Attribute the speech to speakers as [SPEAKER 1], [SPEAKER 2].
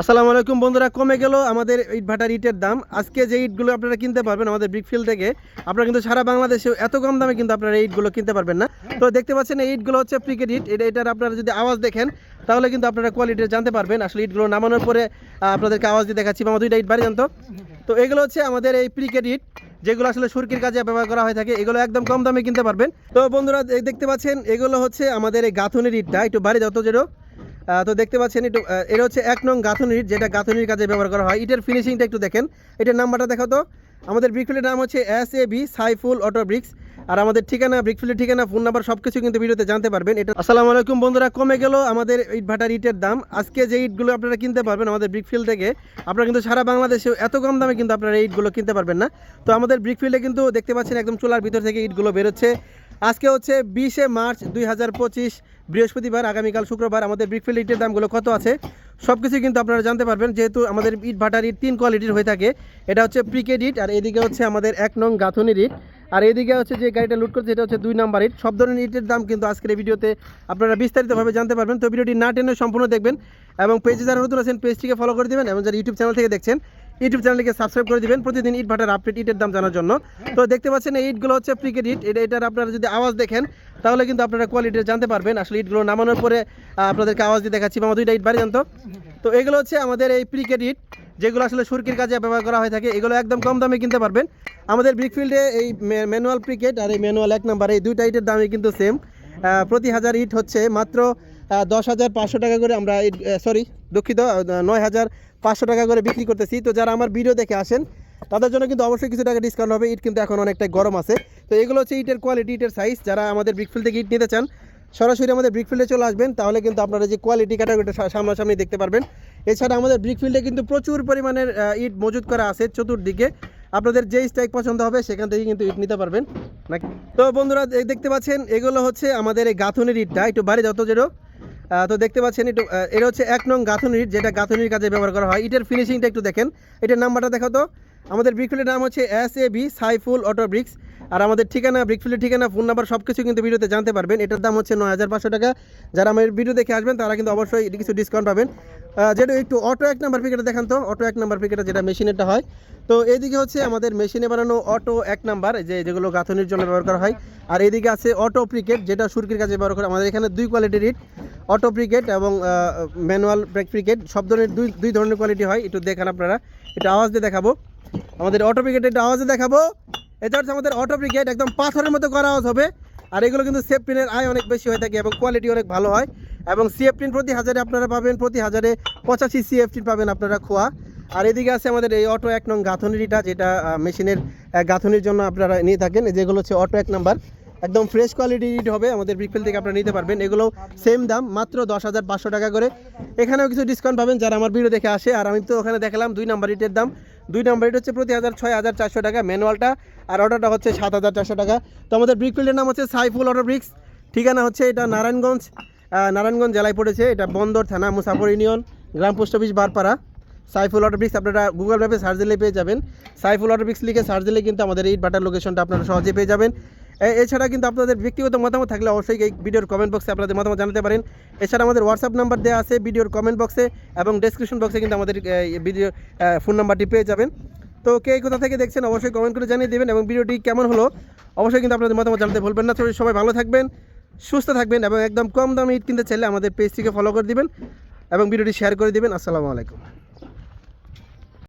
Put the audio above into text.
[SPEAKER 1] আসসালামু আলাইকুম বন্ধুরা, কমে গেল আমাদের ইট ভাটার ইটের দাম। আজকে যে ইটগুলো আপনারা কিনতে পারবেন আমাদের ব্রিকফিল থেকে, আপনারা কিন্তু সারা বাংলাদেশে এত কম দামে কিন্তু আপনারা ইটগুলো কিনতে পারবেন না। তো দেখতে পাচ্ছেন, এই ইটগুলো হচ্ছে প্রিকেট ইট, এটা এটার আপনারা যদি আওয়াজ দেখেন, তাহলে কিন্তু আপনারা কোয়ালিটি জানতে পারবেন। আসলে ইটগুলো নামানোর পরে আপনাদেরকে আওয়াজ দিয়ে দেখাচ্ছি আমার দুইটা ইট বাড়ি জানতো। তো এগুলো হচ্ছে আমাদের এই প্রিকেট ইট, যেগুলো আসলে সুরকির কাজে ব্যবহার করা হয়ে থাকে, এগুলো একদম কম দামে কিনতে পারবেন। তো বন্ধুরা দেখতে পাচ্ছেন, এগুলো হচ্ছে আমাদের এই গাঁথুনির ইটটা, একটু বাড়ি যত যেটা তো দেখতে পাচ্ছেন একটু এটা হচ্ছে এক নং গাঁথুনির, যেটা গাঁথুনির কাজে ব্যবহার করা হয়। ইটের ফিনিশিংটা একটু দেখেন। এটার নাম্বারটা দেখো তো। আমাদের ব্রিকফিলের নাম হচ্ছে S A B Saiful auto bricks আর আমাদের ঠিকানা ব্রিকফিলের ঠিকানা ফোন নাম্বার সব কিছু কিন্তু ভিডিওতে জানতে পারবেন। এটা আসসালামু আলাইকুম বন্ধুরা, কমে গেল আমাদের ইট ভাটার ইটের দাম। আজকে যে ইটগুলো আপনারা কিনতে পারবেন আমাদের ব্রিকফিল থেকে, আপনারা কিন্তু সারা বাংলাদেশে এত কম দামে কিন্তু আপনারা ইটগুলো কিনতে পারবেন না। তো আমাদের ব্রিকফিল্ডে কিন্তু দেখতে পাচ্ছেন একদম চুলার ভিতর থেকে ইটগুলো বেরোচ্ছে। আজকে হচ্ছে বিশে মার্চ দুই হাজার পঁচিশ, বৃহস্পতিবার, আগামীকাল শুক্রবার আমাদের ব্রিকফিল্ড ইটের দামগুলো কত আছে? সব কিছু কিন্তু আপনারা জানতে পারবেন, যেহেতু আমাদের ইট ভাটার ইট তিন কোয়ালিটির হয়ে থাকে। এটা হচ্ছে প্রিকেড ইট আর এদিকে হচ্ছে আমাদের এক নং গাঁথনির ইট। আর এদিকে হচ্ছে যে গাড়িটা লুট করছে, এটা হচ্ছে দুই নাম্বার ইট সব ধরনের ইটের দাম কিন্তু আজকের এই ভিডিওতে আপনারা বিস্তারিতভাবে জানতে পারবেন। তো ভিডিওটি না টেনে সম্পূর্ণ দেখবেন এবং পেজে যারা নতুন আছেন পেজটিকে ফলো করে দিবেন এবং যারা ইউটিউব চ্যানেল থেকে দেখছেন ইউটিউব চ্যানেলকে সাবস্ক্রাইব করে দিবেন প্রতিদিন ইট ভাটার আপডেট ইটের দাম জানার জন্য। তো দেখতে পাচ্ছেন এই ইটগুলো হচ্ছে প্রিকেট ইট এটা এটার আপনারা যদি আওয়াজ দেখেন, তাহলে কিন্তু আপনারা কোয়ালিটি জানতে পারবেন। আসলে ইটগুলো নামানোর পরে আপনাদেরকে আওয়াজ দিয়ে দেখাচ্ছি। বা আমার দুইটা ইট বাড়ি জানতো। তো এগুলো হচ্ছে আমাদের এই প্রিকেট ইট যেগুলো আসলে সুরকির কাজে ব্যবহার করা হয়ে থাকে, এগুলো একদম কম দামে কিনতে পারবেন। আমাদের ব্রিকফিল্ডে এই ম্যানুয়াল প্রিকেট আর এই ম্যানুয়াল এক নাম্বার এই দুইটা ইটের দামই কিন্তু সেম প্রতি হাজার ইট হচ্ছে মাত্র দশ হাজার পাঁচশো টাকা করে আমরা সরি দুঃখিত নয় হাজার পাঁচশো টাকা করে বিক্রি করতেছি। তো যারা আমার ভিডিও দেখে আসেন, তাদের জন্য কিন্তু অবশ্যই কিছু টাকা ডিসকাউন্ট হবে। ইট কিন্তু এখন অনেকটাই গরম আছে। তো এগুলো হচ্ছে ইটের কোয়ালিটি ইটের সাইজ যারা আমাদের ব্রিকফিল্ড থেকে ইট নিতে চান সরাসরি আমাদের ব্রিকফিল্ডে চলে আসবেন তাহলে কিন্তু আপনারা যে কোয়ালিটি ক্যাটাগরিটা সামনাসামনি দেখতে পারবেন। এছাড়া আমাদের ব্রিকফিল্ডে কিন্তু প্রচুর পরিমাণের ইট মজুত করা আছে চতুর্দিকে। আপনাদের যেই স্টাইক পছন্দ হবে সেখান থেকে কিন্তু ইট নিতে পারবেন। নাকি? তো বন্ধুরা দেখতে পাচ্ছেন এগুলো হচ্ছে আমাদের এই গাঁথনির ইটটা একটু বাড়ি যত আহ, তো দেখতে পাচ্ছেন একটু এটা হচ্ছে এক নং গাঁথনির ইট, যেটা গাঁথনির কাজে ব্যবহার করা হয়। ইটের ফিনিশিংটা একটু দেখেন। এটার নাম্বারটা দেখো তো। আমাদের ব্রিকফিলের নাম হচ্ছে S A B Saiful auto bricks আর আমাদের ঠিকানা ব্রিকফিলের ঠিকানা ফোন নাম্বার সব কিছু কিন্তু ভিডিওতে জানতে পারবেন। এটার দাম হচ্ছে নয় হাজার পাঁচশো টাকা। যারা আমার ভিডিও দেখে আসবেন, তারা কিন্তু অবশ্যই কিছু ডিসকাউন্ট পাবেন। যেটা একটু অটো এক নাম্বার পিকেটে দেখান তো অটো এক নাম্বার পিকেটে যেটা মেশিনেরটা হয়। তো এইদিকে হচ্ছে আমাদের মেশিনে বানানো অটো এক নাম্বার যে যেগুলো গাঁথনির জন্য ব্যবহার করা হয়। আর এদিকে আছে অটো প্রিকেট যেটা সুরকির কাজে ব্যবহার করা আমাদের এখানে দুই কোয়ালিটির ইট অটো প্রিকেট এবং ম্যানুয়াল ব্রেক প্রিকেট সব ধরনের দুই দুই ধরনের কোয়ালিটি হয়। একটু দেখান আপনারা। এটা আওয়াজ দিয়ে দেখাবো। আমাদের অটো ব্রিগেড এটা আওয়াজে দেখাবো। এটা হচ্ছে আমাদের অটো ব্রিগেড একদম পাথরের মতো করা হবে। আর এগুলো কিন্তু সেফ সেফটিনের আয় অনেক বেশি হয়ে থাকে এবং কোয়ালিটি অনেক ভালো হয়। এবং সিএফটিন প্রতি হাজারে আপনারা পাবেন, প্রতি হাজারে পঁচাশি সিএফটিন পাবেন আপনারা খোয়া। আর এদিকে আছে আমাদের এই অটো এক নং গাঁথনিটা, যেটা মেশিনের গাঁথনির জন্য আপনারা নিয়ে থাকেন। যেগুলো হচ্ছে অটো এক নাম্বার। একদম ফ্রেশ কোয়ালিটি ইট হবে, আমাদের ব্রিকফিল থেকে আপনারা নিতে পারবেন। এগুলো সেম দাম, মাত্র দশ হাজার পাঁচশো টাকা করে। এখানেও কিছু ডিসকাউন্ট পাবেন যারা আমার ভিডিও দেখে আসে। আর আমি তো ওখানে দেখালাম, দুই নাম্বার ইটের দাম। দুই নম্বর এটা হচ্ছে প্রতি হাজার ছয় হাজার চারশো টাকা ম্যানুয়ালটা, আর অর্ডারটা হচ্ছে সাত হাজার চারশো টাকা। তো আমাদের ব্রিক ফিল্ডের নাম হচ্ছে সাইফুল অটো ব্রিক্স ঠিকানা হচ্ছে এটা নারায়ণগঞ্জ নারায়ণগঞ্জ জেলায় পড়েছে, এটা বন্দর থানা, মুসাফর ইউনিয়ন, গ্রাম post office Barpara. Saiful auto bricks আপনারা গুগল ম্যাপে সার্চ দিলে পেয়ে যাবেন। সাইফুল অটো ব্রিক্স লিখে সার্চ দিলে কিন্তু আমাদের এই বাটার লোকেশনটা আপনারা সহজে পেয়ে যাবেন। এছাড়া কিন্তু আপনাদের ব্যক্তিগত মতামত থাকলে অবশ্যই এই ভিডিওর কমেন্ট বক্সে আপনাদের মতামত জানাতে পারেন। এছাড়া আমাদের হোয়াটসঅ্যাপ নাম্বার দেওয়া আছে ভিডিওর কমেন্ট বক্সে এবং ডেসক্রিপশন বক্সে কিন্তু আমাদের ভিডিও ফোন নাম্বারটি পেয়ে যাবেন। তো কে এই কোথা থেকে দেখছেন অবশ্যই কমেন্ট করে জানিয়ে দেবেন এবং ভিডিওটি কেমন হলো অবশ্যই কিন্তু আপনাদের মতামত জানাতে ভুলবেন না। সবাই ভালো থাকবেন, সুস্থ থাকবেন এবং একদম কম দামে ইট কিনতে চাইলে আমাদের পেজটিকে ফলো করে দিবেন এবং ভিডিওটি শেয়ার করে দিবেন। আসসালামু আলাইকুম।